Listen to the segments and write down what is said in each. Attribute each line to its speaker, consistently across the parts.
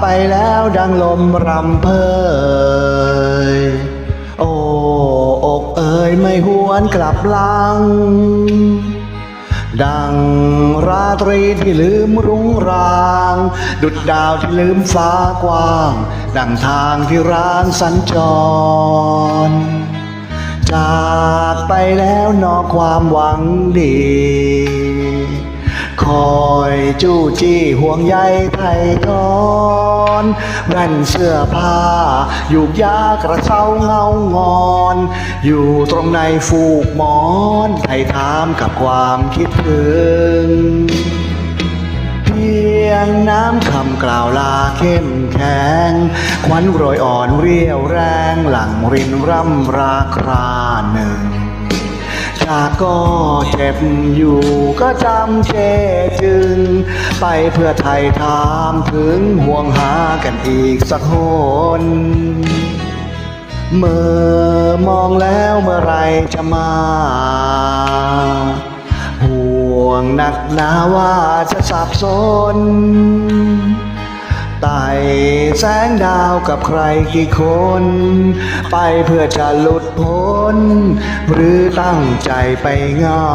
Speaker 1: ไปแล้วดังลมรำเพยโอ้อกเอ่ยไม่หวนกลับลัง ดังราตรีที่ลืมรุ้งราง ดุดดาวที่ลืมฟ้ากว้าง ดังทางที่ร้างสัญจร จากไปแล้วนอกความหวังดีคอยจู้จี้ห่วงใยไทยทอ แว่นเสื้อผ้า อยู่ยากระเช้าเงางอน อยู่ตรงในฟูกหมอนไทยถามกับความคิดถึง เพียงน้ำคำกล่าวลาเข้มแข็งควันโรยอ่อนเรียวแรงหลังรินร่ำราคราหนึ่งจากก็เจ็บอยู่ก็จำเชจึง ไปเพื่อไทยถามถึงห่วงหา กันอีกสักหนเมื่อมองแล้วเมื่อไรจะมา ห่วงหนักหนาว่าจะสับสนไต่แสงดาวกับใครกี่คน ไปเพื่อจะหลุดพ้น หรือตั้งใจไปเหงา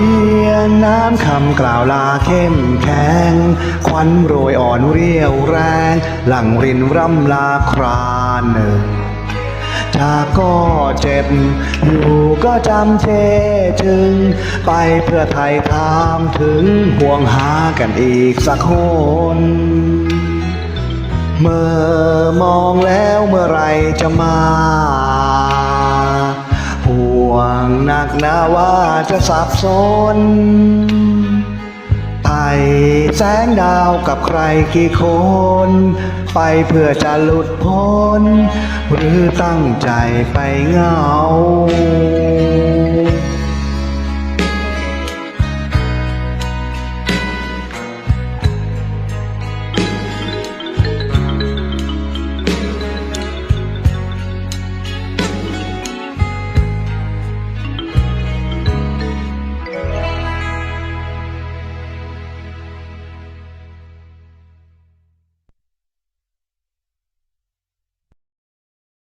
Speaker 1: พียงน้ำคำกล่าวลาเข้มแข็ง ควันโรยอ่อนเรียวแรง หลังรินร่ำลาครานึ่งจาก็เจ็บ อยู่ก็จำเชจึง ไปเพื่อไทยถามถึงห่วงหากันอีกสักคนเมื่อมองแล้วเมื่อไรจะมา หนักหนาว่าจะสับสนไต่แสงดาวกับใครกี่คน ไปเพื่อจะหลุดพ้น หรือตั้งใจไปเหงา